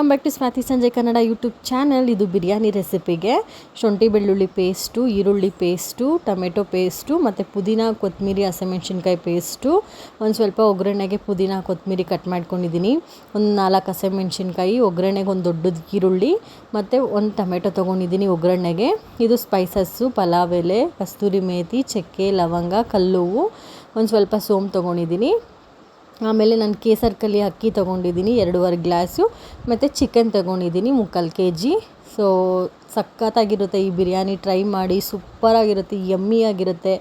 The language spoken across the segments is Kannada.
ವೆಲ್ಕಮ್ ಬ್ಯಾಕ್ ಟು ಸ್ವಾತಿ ಸಂಜೆ ಕನ್ನಡ ಯೂಟ್ಯೂಬ್ ಚಾನಲ್ ಇದು ಬಿರಿಯಾನಿ ರೆಸಿಪಿಗೆ ಶುಂಠಿ ಬೆಳ್ಳುಳ್ಳಿ ಪೇಸ್ಟು ಈರುಳ್ಳಿ ಪೇಸ್ಟು ಟೊಮೆಟೊ ಪೇಸ್ಟು ಮತ್ತು ಪುದೀನ ಕೊತ್ತಂಬರಿ ಹಸಿಮೆಣ್ಸಿನ್ಕಾಯಿ ಪೇಸ್ಟು ಒಂದು ಸ್ವಲ್ಪ ಒಗ್ಗರಣೆಗೆ ಪುದೀನ ಕೊತ್ತಂಬರಿ ಕಟ್ ಮಾಡ್ಕೊಂಡಿದ್ದೀನಿ. ಒಂದು ನಾಲ್ಕು ಹಸಿಮೆಣ್ಸಿನ್ಕಾಯಿ, ಒಗ್ಗರಣೆಗೆ ಒಂದು ದೊಡ್ಡದು ಈರುಳ್ಳಿ ಮತ್ತು ಒಂದು ಟೊಮೆಟೊ ತೊಗೊಂಡಿದ್ದೀನಿ ಒಗ್ಗರಣೆಗೆ. ಇದು ಸ್ಪೈಸಸ್ಸು ಪಲಾವ್ ಎಲೆ, ಕಸ್ತೂರಿ ಮೇತಿ ಚಕ್ಕೆ, ಲವಂಗ, ಕಲ್ಲುವು ಒಂದು ಸ್ವಲ್ಪ ಸೋಮ್ ತೊಗೊಂಡಿದ್ದೀನಿ. ಆಮೇಲೆ ನಾನು ಕೇಸರ್ ಕಲಿ ಅಕ್ಕಿ ತೊಗೊಂಡಿದ್ದೀನಿ, ಎರಡೂವರೆ ಗ್ಲಾಸು. ಮತ್ತು ಚಿಕನ್ ತೊಗೊಂಡಿದ್ದೀನಿ, ಮುಕ್ಕಾಲು ಕೆ ಜಿ ಸೊ ಸಖತ್ತಾಗಿರುತ್ತೆ ಈ ಬಿರಿಯಾನಿ ಟ್ರೈ ಮಾಡಿ, ಸೂಪರಾಗಿರುತ್ತೆ ಯಮ್ಮಿಯಾಗಿರುತ್ತೆ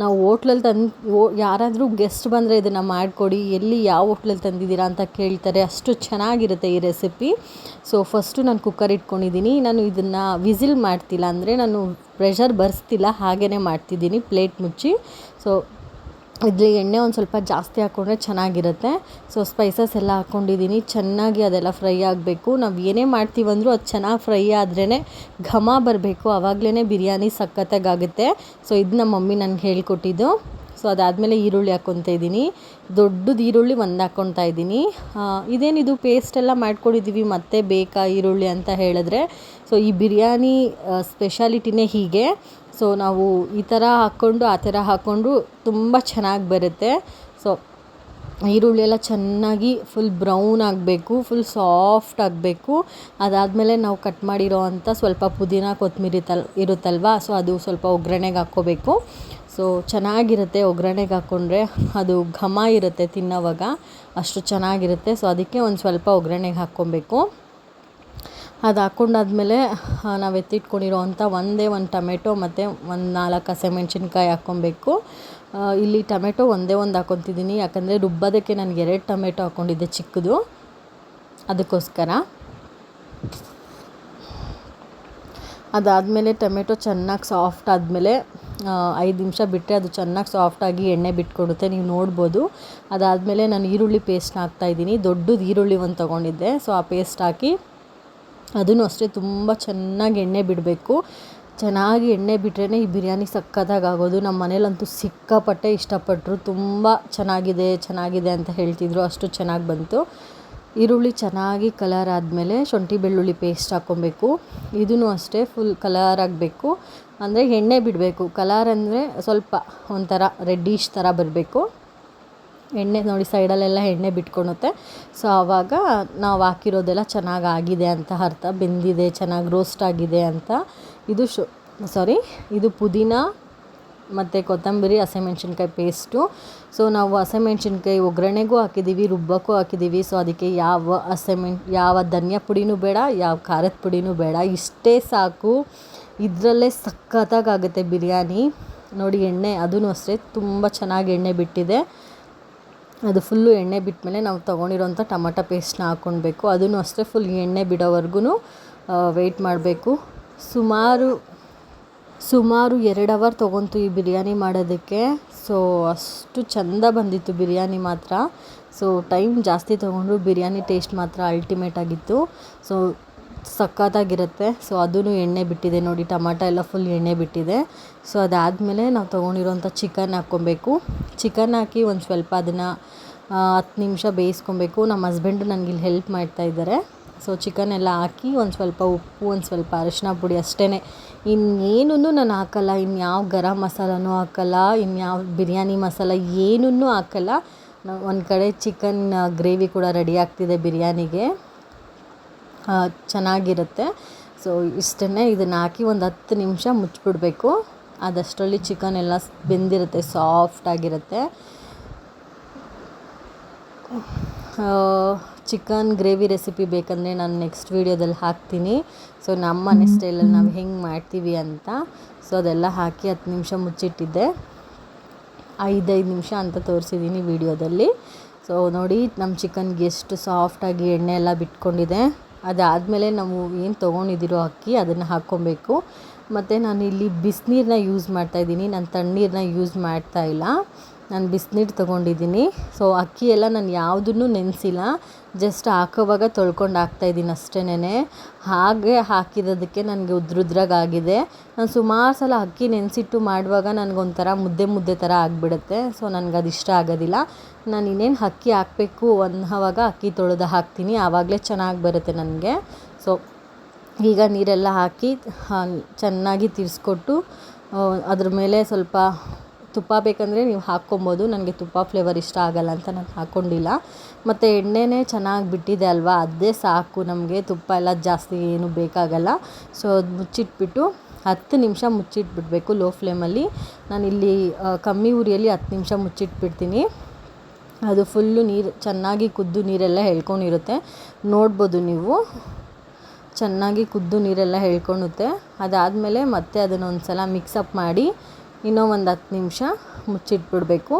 ನಾವು ಹೋಟ್ಲಲ್ಲಿ ತಂದು ಯಾರಾದರೂ ಗೆಸ್ಟ್ ಬಂದರೆ ಇದನ್ನು ಮಾಡಿಕೊಡಿ, ಎಲ್ಲಿ ಯಾವ ಹೋಟ್ಲಲ್ಲಿ ತಂದಿದ್ದೀರಾ ಅಂತ ಕೇಳ್ತಾರೆ, ಅಷ್ಟು ಚೆನ್ನಾಗಿರುತ್ತೆ ಈ ರೆಸಿಪಿ ಸೊ ಫಸ್ಟು ನಾನು ಕುಕ್ಕರ್ ಇಟ್ಕೊಂಡಿದ್ದೀನಿ. ನಾನು ಇದನ್ನು ವಿಸಿಲ್ ಮಾಡ್ತಿಲ್ಲ ಅಂದರೆ ನಾನು ಪ್ರೆಷರ್ ಬರ್ಸ್ತಿಲ್ಲ ಹಾಗೇ ಮಾಡ್ತಿದ್ದೀನಿ ಪ್ಲೇಟ್ ಮುಚ್ಚಿ. ಸೊ ಇದ್ರಲ್ಲಿ ಎಣ್ಣೆ ಒಂದು ಸ್ವಲ್ಪ ಜಾಸ್ತಿ ಹಾಕ್ಕೊಂಡ್ರೆ ಚೆನ್ನಾಗಿರುತ್ತೆ. ಸೊ ಸ್ಪೈಸಸ್ ಎಲ್ಲ ಹಾಕ್ಕೊಂಡಿದ್ದೀನಿ ಚೆನ್ನಾಗಿ ಅದೆಲ್ಲ ಫ್ರೈ ಆಗಬೇಕು. ನಾವು ಏನೇ ಮಾಡ್ತೀವಂದ್ರೂ ಅದು ಚೆನ್ನಾಗಿ ಫ್ರೈ ಆದ್ರೇ ಘಮ ಬರಬೇಕು. ಆವಾಗಲೇ ಬಿರಿಯಾನಿ ಸಖತ್ತಾಗಾಗುತ್ತೆ ಸೊ ಇದು ನಮ್ಮ ಮಮ್ಮಿ ನನಗೆ ಹೇಳ್ಕೊಟ್ಟಿದ್ದು. ಸೊ ಅದಾದಮೇಲೆ ಈರುಳ್ಳಿ ಹಾಕ್ಕೊತಾ ಇದ್ದೀನಿ. ದೊಡ್ಡದು ಈರುಳ್ಳಿ ಒಂದು ಹಾಕ್ಕೊತಾ ಇದ್ದೀನಿ. ಇದೇನಿದು ಪೇಸ್ಟ್ ಎಲ್ಲ ಮಾಡ್ಕೊಂಡಿದ್ದೀವಿ ಮತ್ತೆ ಬೇಕಾ ಈರುಳ್ಳಿ ಅಂತ ಹೇಳಿದ್ರೆ. ಸೊ ಈ ಬಿರಿಯಾನಿ ಸ್ಪೆಷಾಲಿಟಿನೇ ಹೀಗೆ. ಸೊ ನಾವು ಈ ಥರ ಹಾಕ್ಕೊಂಡು ಆ ಥರ ಹಾಕ್ಕೊಂಡು ತುಂಬ ಚೆನ್ನಾಗಿ ಬರುತ್ತೆ. ಸೊ ಈರುಳ್ಳಿ ಎಲ್ಲ ಚೆನ್ನಾಗಿ ಫುಲ್ ಬ್ರೌನ್ ಆಗಬೇಕು ಫುಲ್ ಸಾಫ್ಟ್ ಆಗಬೇಕು. ಅದಾದಮೇಲೆ ನಾವು ಕಟ್ ಮಾಡಿರೋ ಅಂಥ ಸ್ವಲ್ಪ ಪುದೀನ ಕೊತ್ತಂಬರಿ ತಲ್, ಇರುತ್ತಲ್ವಾ ಸೊ ಅದು ಸ್ವಲ್ಪ ಒಗ್ಗರಣೆಗೆ ಹಾಕ್ಕೋಬೇಕು. ಸೊ ಚೆನ್ನಾಗಿರುತ್ತೆ ಒಗ್ಗರಣೆಗೆ ಹಾಕ್ಕೊಂಡ್ರೆ ಅದು ಘಮ ಇರುತ್ತೆ ತಿನ್ನೋವಾಗ, ಅಷ್ಟು ಚೆನ್ನಾಗಿರುತ್ತೆ. ಸೊ ಅದಕ್ಕೆ ಒಂದು ಸ್ವಲ್ಪ ಒಗ್ಗರಣೆಗೆ ಹಾಕ್ಕೊಬೇಕು. ಅದು ಹಾಕ್ಕೊಂಡಾದ್ಮೇಲೆ ನಾವು ಎತ್ತಿಟ್ಕೊಂಡಿರೋ ಅಂಥ ಒಂದೇ ಒಂದು ಟೊಮೆಟೊ ಮತ್ತು ಒಂದು ನಾಲ್ಕು ಹಸಿಮೆಣ್ಸಿನ್ಕಾಯಿ ಹಾಕ್ಕೊಬೇಕು. ಇಲ್ಲಿ ಟೊಮೆಟೊ ಒಂದೇ ಒಂದು ಹಾಕ್ಕೊತಿದ್ದೀನಿ ಯಾಕಂದರೆ ರುಬ್ಬೋದಕ್ಕೆ ನನಗೆ ಎರಡು ಟೊಮೆಟೊ ಹಾಕ್ಕೊಂಡಿದ್ದೆ ಚಿಕ್ಕದು. ಅದಕ್ಕೋಸ್ಕರ. ಅದಾದಮೇಲೆ ಟೊಮೆಟೊ ಚೆನ್ನಾಗಿ ಸಾಫ್ಟ್ ಆದಮೇಲೆ ಐದು ನಿಮಿಷ ಬಿಟ್ಟರೆ ಅದು ಚೆನ್ನಾಗಿ ಸಾಫ್ಟಾಗಿ ಎಣ್ಣೆ ಬಿಟ್ಕೊಡುತ್ತೆ. ನೀವು ನೋಡ್ಬೋದು. ಅದಾದಮೇಲೆ ನಾನು ಈರುಳ್ಳಿ ಪೇಸ್ಟ್ನ ಹಾಕ್ತಾಯಿದ್ದೀನಿ ದೊಡ್ಡದು ಈರುಳ್ಳಿ ಒಂದು ತೊಗೊಂಡಿದ್ದೆ. ಸೊ ಆ ಪೇಸ್ಟ್ ಹಾಕಿ ಅದನ್ನು ಅಷ್ಟೇ ತುಂಬ ಚೆನ್ನಾಗಿ ಎಣ್ಣೆ ಬಿಡಬೇಕು. ಚೆನ್ನಾಗಿ ಎಣ್ಣೆ ಬಿಟ್ರೇ ಈ ಬಿರಿಯಾನಿ ಸಕ್ಕತ್ತಾಗಿ ಆಗೋದು. ನಮ್ಮ ಮನೇಲಂತೂ ಸಿಕ್ಕಾಪಟ್ಟೆ ಇಷ್ಟಪಟ್ಟರು ತುಂಬ ಚೆನ್ನಾಗಿದೆ ಚೆನ್ನಾಗಿದೆ ಅಂತ ಹೇಳ್ತಿದ್ರು. ಅಷ್ಟು ಚೆನ್ನಾಗಿ ಬಂತು. ಈರುಳ್ಳಿ ಚೆನ್ನಾಗಿ ಕಲರ್ ಆದಮೇಲೆ ಶುಂಠಿ ಬೆಳ್ಳುಳ್ಳಿ ಪೇಸ್ಟ್ ಹಾಕ್ಕೊಬೇಕು. ಇದೂ ಅಷ್ಟೇ ಫುಲ್ ಕಲರ್ ಆಗಬೇಕು. ಅಂದರೆ ಎಣ್ಣೆ ಬಿಡಬೇಕು. ಕಲರ್ ಅಂದರೆ ಸ್ವಲ್ಪ ಒಂಥರ ರೆಡ್ಡಿಶ್ ಥರ ಬರಬೇಕು. ಎಣ್ಣೆ ನೋಡಿ ಸೈಡಲ್ಲೆಲ್ಲ ಎಣ್ಣೆ ಬಿಟ್ಕೊಳುತ್ತೆ ಸೊ ಆವಾಗ ನಾವು ಹಾಕಿರೋದೆಲ್ಲ ಚೆನ್ನಾಗಿ ಆಗಿದೆ ಅಂತ ಅರ್ಥ. ಬೆಂದಿದೆ, ಚೆನ್ನಾಗಿ ರೋಸ್ಟ್ ಆಗಿದೆ ಅಂತ. ಇದು ಶು ಸಾರಿ ಇದು ಪುದೀನ ಮತ್ತು ಕೊತ್ತಂಬರಿ, ಹಸಿಮೆಣ್ಸಿನ್ಕಾಯಿ ಪೇಸ್ಟು ಸೊ ನಾವು ಹಸಿಮೆಣ್ಸಿನ್ಕಾಯಿ ಒಗ್ಗರಣೆಗೂ ಹಾಕಿದ್ದೀವಿ ರುಬ್ಬಕ್ಕೂ ಹಾಕಿದ್ದೀವಿ ಸೊ ಅದಕ್ಕೆ ಯಾವ ಹಸಿಮೆಣ್, ಯಾವ ಧನಿಯಾ ಪುಡಿನೂ ಬೇಡ, ಯಾವ ಖಾರದ ಪುಡಿನೂ ಬೇಡ. ಇಷ್ಟೇ ಸಾಕು. ಇದರಲ್ಲೇ ಸಖತ್ತಾಗುತ್ತೆ ಬಿರಿಯಾನಿ. ನೋಡಿ, ಎಣ್ಣೆ ಅದೂ ಅಷ್ಟೇ. ತುಂಬ ಚೆನ್ನಾಗಿ ಎಣ್ಣೆ ಬಿಟ್ಟಿದೆ. ಅದು ಫುಲ್ಲು ಎಣ್ಣೆ ಬಿಟ್ಟಮೇಲೆ ನಾವು ತೊಗೊಂಡಿರೋಂಥ ಟೊಮಟೊ ಪೇಸ್ಟ್ನ ಹಾಕ್ಕೊಳ್ಬೇಕು. ಅದನ್ನು ಅಷ್ಟೇ ಫುಲ್ ಎಣ್ಣೆ ಬಿಡೋವರೆಗೂ ವೆಯ್ಟ್ ಮಾಡಬೇಕು. ಸುಮಾರು ಸುಮಾರು ಎರಡು ಅವರ್ ತೊಗೊತು ಈ ಬಿರಿಯಾನಿ ಮಾಡೋದಕ್ಕೆ. ಸೊ ಅಷ್ಟು ಚಂದ ಬಂದಿತ್ತು ಬಿರಿಯಾನಿ ಮಾತ್ರ. ಸೊ ಟೈಮ್ ಜಾಸ್ತಿ ತೊಗೊಂಡ್ರು ಬಿರಿಯಾನಿ ಟೇಸ್ಟ್ ಮಾತ್ರ ಅಲ್ಟಿಮೇಟ್ ಆಗಿತ್ತು. ಸೊ ಸಖತ್ತಾಗಿರುತ್ತೆ. ಸೊ ಅದೂ ಎಣ್ಣೆ ಬಿಟ್ಟಿದೆ ನೋಡಿ, ಟೊಮಾಟೊ ಎಲ್ಲ ಫುಲ್ ಎಣ್ಣೆ ಬಿಟ್ಟಿದೆ. ಸೊ ಅದಾದಮೇಲೆ ನಾವು ತೊಗೊಂಡಿರೋಂಥ ಚಿಕನ್ ಹಾಕ್ಕೊಬೇಕು. ಚಿಕನ್ ಹಾಕಿ ಒಂದು ಸ್ವಲ್ಪ ಅದನ್ನು ಹತ್ತು ನಿಮಿಷ ಬೇಯಿಸ್ಕೊಬೇಕು. ನಮ್ಮ ಹಸ್ಬೆಂಡು ಇಲ್ಲಿ ಹೆಲ್ಪ್ ಮಾಡ್ತಾಯಿದ್ದಾರೆ ಸೊ ಚಿಕನ್ ಎಲ್ಲ ಹಾಕಿ ಒಂದು ಸ್ವಲ್ಪ ಉಪ್ಪು, ಒಂದು ಸ್ವಲ್ಪ ಅರಿಶಿನ ಪುಡಿ ಅಷ್ಟೇ ಇನ್ನೇನೂ ನಾನು ಹಾಕಲ್ಲ ಇನ್ಯಾವ ಗರಂ ಮಸಾಲನೂ ಹಾಕಲ್ಲ ಇನ್ಯಾವ ಬಿರಿಯಾನಿ ಮಸಾಲ ಏನೂ ಹಾಕಲ್ಲ. ಒಂದು ಕಡೆ ಚಿಕನ್ ಗ್ರೇವಿ ಕೂಡ ರೆಡಿ ಆಗ್ತಿದೆ ಬಿರಿಯಾನಿಗೆ. ಚೆನ್ನಾಗಿರುತ್ತೆ. ಸೊ ಇಷ್ಟನ್ನೇ ಇದನ್ನು ಹಾಕಿ ಒಂದು ಹತ್ತು ನಿಮಿಷ ಮುಚ್ಚಿಬಿಡ್ಬೇಕು ಅದಷ್ಟರಲ್ಲಿ ಚಿಕನ್ ಎಲ್ಲ ಬೆಂದಿರುತ್ತೆ ಸಾಫ್ಟಾಗಿರುತ್ತೆ ಚಿಕನ್ ಗ್ರೇವಿ ರೆಸಿಪಿ ಬೇಕಂದರೆ ನಾನು ನೆಕ್ಸ್ಟ್ ವೀಡಿಯೋದಲ್ಲಿ ಹಾಕ್ತೀನಿ. ಸೊ ನಮ್ಮ ಮನೆ ಸ್ಟೈಲಲ್ಲಿ ನಾವು ಹೆಂಗೆ ಮಾಡ್ತೀವಿ ಅಂತ. ಸೊ ಅದೆಲ್ಲ ಹಾಕಿ ಹತ್ತು ನಿಮಿಷ ಮುಚ್ಚಿಟ್ಟಿದ್ದೆ. ಐದೈದು ನಿಮಿಷ ಅಂತ ತೋರಿಸಿದ್ದೀನಿ ವೀಡಿಯೋದಲ್ಲಿ ಸೊ ನೋಡಿ ನಮ್ಮ ಚಿಕನ್ಗೆ ಎಷ್ಟು ಸಾಫ್ಟಾಗಿ ಎಣ್ಣೆ ಎಲ್ಲ ಬಿಟ್ಕೊಂಡಿದೆ. ಅದಾದಮೇಲೆ ನಾವು ಏನು ತೊಗೊಂಡಿದ್ದೀರೋ ಅಕ್ಕಿ ಅದನ್ನು ಹಾಕ್ಕೊಬೇಕು. ಮತ್ತು ಇಲ್ಲಿ ಬಿಸಿನೀರನ್ನ ಯೂಸ್ ಮಾಡ್ತಾಯಿದ್ದೀನಿ ನಾನು ತಣ್ಣೀರನ್ನ ಯೂಸ್ ಮಾಡ್ತಾಯಿಲ್ಲ ನಾನು ಬಿಸಿನೀರು ತೊಗೊಂಡಿದ್ದೀನಿ. ಸೊ ಅಕ್ಕಿ ಎಲ್ಲ ನಾನು ಯಾವುದನ್ನು ನೆನೆಸಿಲ್ಲ. ಜಸ್ಟ್ ಹಾಕೋವಾಗ ತೊಳ್ಕೊಂಡು ಹಾಕ್ತಾಯಿದ್ದೀನಿ ಅಷ್ಟೇನೆ ಹಾಗೆ ಹಾಕಿರೋದಕ್ಕೆ ನನಗೆ ಉದ್ರುದ್ರಾಗಾಗಿದೆ. ನಾನು ಸುಮಾರು ಸಲ ಅಕ್ಕಿ ನೆನೆಸಿಟ್ಟು ಮಾಡುವಾಗ ನನಗೊಂಥರ ಮುದ್ದೆ ಮುದ್ದೆ ಥರ ಆಗಿಬಿಡುತ್ತೆ. ಸೊ ನನಗೆ ಅದು ಇಷ್ಟ ಆಗೋದಿಲ್ಲ. ನಾನು ಇನ್ನೇನು ಅಕ್ಕಿ ಹಾಕಬೇಕು ಅನ್ನೋವಾಗ ಅಕ್ಕಿ ತೊಳೆದು ಹಾಕ್ತೀನಿ. ಆವಾಗಲೇ ಚೆನ್ನಾಗಿ ಬರುತ್ತೆ ನನಗೆ. ಸೊ ಈಗ ನೀರೆಲ್ಲ ಹಾಕಿ ಚೆನ್ನಾಗಿ ತಿರ್ಸ್ಕೊಟ್ಟು ಅದ್ರ ಮೇಲೆ ಸ್ವಲ್ಪ ತುಪ್ಪ ಬೇಕಂದರೆ ನೀವು ಹಾಕ್ಕೊಬೋದು. ನನಗೆ ತುಪ್ಪ ಫ್ಲೇವರ್ ಇಷ್ಟ ಆಗಲ್ಲ ಅಂತ ನಾನು ಹಾಕ್ಕೊಂಡಿಲ್ಲ ಮತ್ತು ಎಣ್ಣೆನೇ ಚೆನ್ನಾಗಿ ಬಿಟ್ಟಿದೆ ಅಲ್ವಾ? ಅದೇ ಸಾಕು. ನಮಗೆ ತುಪ್ಪ ಎಲ್ಲ ಜಾಸ್ತಿ ಏನು ಬೇಕಾಗಲ್ಲ. ಸೊ ಅದು ಮುಚ್ಚಿಟ್ಬಿಟ್ಟು ಹತ್ತು ನಿಮಿಷ ಮುಚ್ಚಿಟ್ಬಿಡಬೇಕು ಲೋ ಫ್ಲೇಮಲ್ಲಿ ನಾನಿಲ್ಲಿ ಕಮ್ಮಿ ಉರಿಯಲ್ಲಿ ಹತ್ತು ನಿಮಿಷ ಮುಚ್ಚಿಟ್ಬಿಡ್ತೀನಿ. ಅದು ಫುಲ್ಲು ನೀರು, ಚೆನ್ನಾಗಿ ಕುದ್ದು ನೀರೆಲ್ಲ ಹೇಳ್ಕೊಂಡಿರುತ್ತೆ. ನೋಡ್ಬೋದು ನೀವು. ಚೆನ್ನಾಗಿ ಕುದ್ದು ನೀರೆಲ್ಲ ಹೇಳ್ಕೊಳುತ್ತೆ ಅದಾದಮೇಲೆ ಮತ್ತೆ ಅದನ್ನು ಒಂದು ಸಲ ಮಿಕ್ಸಪ್ ಮಾಡಿ ಇನ್ನೂ ಒಂದು ಹತ್ತು ನಿಮಿಷ ಮುಚ್ಚಿಟ್ಬಿಡಬೇಕು.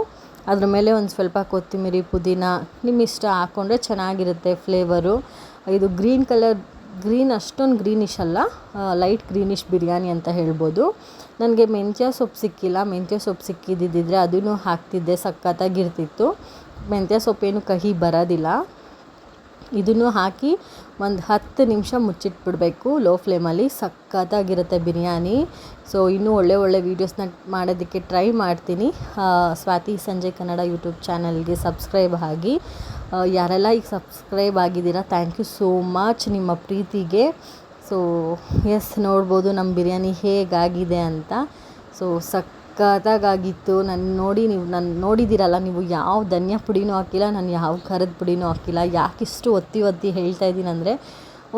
ಅದ್ರ ಮೇಲೆ ಒಂದು ಸ್ವಲ್ಪ ಕೊತ್ತಿಮಿರಿ, ಪುದೀನ ನಿಮ್ಮ ಇಷ್ಟ ಹಾಕ್ಕೊಂಡ್ರೆ ಚೆನ್ನಾಗಿರುತ್ತೆ ಫ್ಲೇವರು ಇದು ಗ್ರೀನ್ ಕಲರ್ ಗ್ರೀನ್ ಅಷ್ಟೊಂದು ಗ್ರೀನಿಶ್ ಅಲ್ಲ ಲೈಟ್ ಗ್ರೀನಿಶ್ ಬಿರಿಯಾನಿ ಅಂತ ಹೇಳ್ಬೋದು. ನನಗೆ ಮೆಂತ್ಯ ಸೊಪ್ಪು ಸಿಕ್ಕಿಲ್ಲ. ಮೆಂತ್ಯ ಸೊಪ್ಪು ಸಿಕ್ಕಿದ್ದಿದ್ದರೆ ಅದನ್ನು ಹಾಕ್ತಿದ್ದೆ, ಸಖತ್ತಾಗಿರ್ತಿತ್ತು. ಮೆಂತ್ಯ ಸೊಪ್ಪೇನು ಕಹಿ ಬರೋದಿಲ್ಲ. ಇದನ್ನು ಹಾಕಿ ಒಂದು ಹತ್ತು ನಿಮಿಷ ಮುಚ್ಚಿಟ್ಬಿಡಬೇಕು ಲೋ ಫ್ಲೇಮಲ್ಲಿ ಸಖತ್ತಾಗಿರುತ್ತೆ ಬಿರಿಯಾನಿ. ಸೊ ಇನ್ನೂ ಒಳ್ಳೆ ಒಳ್ಳೆ ವೀಡಿಯೋಸ್ನ ಮಾಡೋದಕ್ಕೆ ಟ್ರೈ ಮಾಡ್ತೀನಿ. ಸ್ವಾತಿ ಸಂಜಯ್ ಕನ್ನಡ ಯೂಟ್ಯೂಬ್ ಚಾನಲ್ಗೆ ಸಬ್ಸ್ಕ್ರೈಬ್ ಆಗಿ. ಯಾರೆಲ್ಲ ಈಗ ಸಬ್ಸ್ಕ್ರೈಬ್ ಆಗಿದ್ದೀರಾ ಥ್ಯಾಂಕ್ ಯು ಸೋ ಮಚ್ ನಿಮ್ಮ ಪ್ರೀತಿಗೆ. ಸೊ ಎಸ್ ನೋಡ್ಬೋದು ನಮ್ಮ ಬಿರಿಯಾನಿ ಹೇಗಾಗಿದೆ ಅಂತ. ಸೊ ಸಕ್ ಸಖತ್ತಾಗಿತ್ತು ನಾನು ನೋಡಿ ನೀವು ನಾನು ನೋಡಿದ್ದೀರಲ್ಲ ನೀವು ಯಾವ ಧನಿಯಾ ಪುಡಿನೂ ಹಾಕಿಲ್ಲ, ನಾನು ಯಾವ ಖಾರದ ಪುಡಿನೂ ಹಾಕಿಲ್ಲ. ಯಾಕಿಷ್ಟು ಒತ್ತಿ ಒತ್ತಿ ಹೇಳ್ತಾ ಇದ್ದೀನಿ ಅಂದರೆ,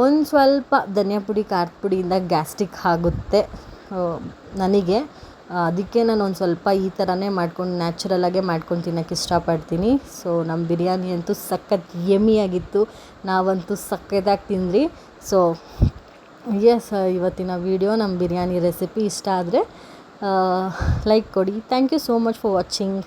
ಒಂದು ಸ್ವಲ್ಪ ಧನಿಯಾ ಪುಡಿ, ಖಾರದ ಪುಡಿಯಿಂದ ಗ್ಯಾಸ್ಟ್ರಿಕ್ ಆಗುತ್ತೆ. ನನಗೆ. ಅದಕ್ಕೆ ನಾನು ಒಂದು ಸ್ವಲ್ಪ ಈ ಥರನೇ ಮಾಡ್ಕೊಂಡು ನ್ಯಾಚುರಲಾಗೆ ಮಾಡ್ಕೊಂಡು ತಿನ್ನೋಕ್ಕೆ ಇಷ್ಟಪಡ್ತೀನಿ. ಸೊ ನಮ್ಮ ಬಿರಿಯಾನಿ ಅಂತೂ ಸಖತ್ ಯಮಿಯಾಗಿತ್ತು ನಾವಂತೂ ಸಖತ್ತಾಗಿ ತಿಂದ್ರಿ ಸೊ ಎಸ್ ಇವತ್ತಿನ ವಿಡಿಯೋ ನಮ್ಮ ಬಿರಿಯಾನಿ ರೆಸಿಪಿ ಇಷ್ಟ ಆದರೆ ಲೈಕ್ ಕೊಡಿ thank you so much for watching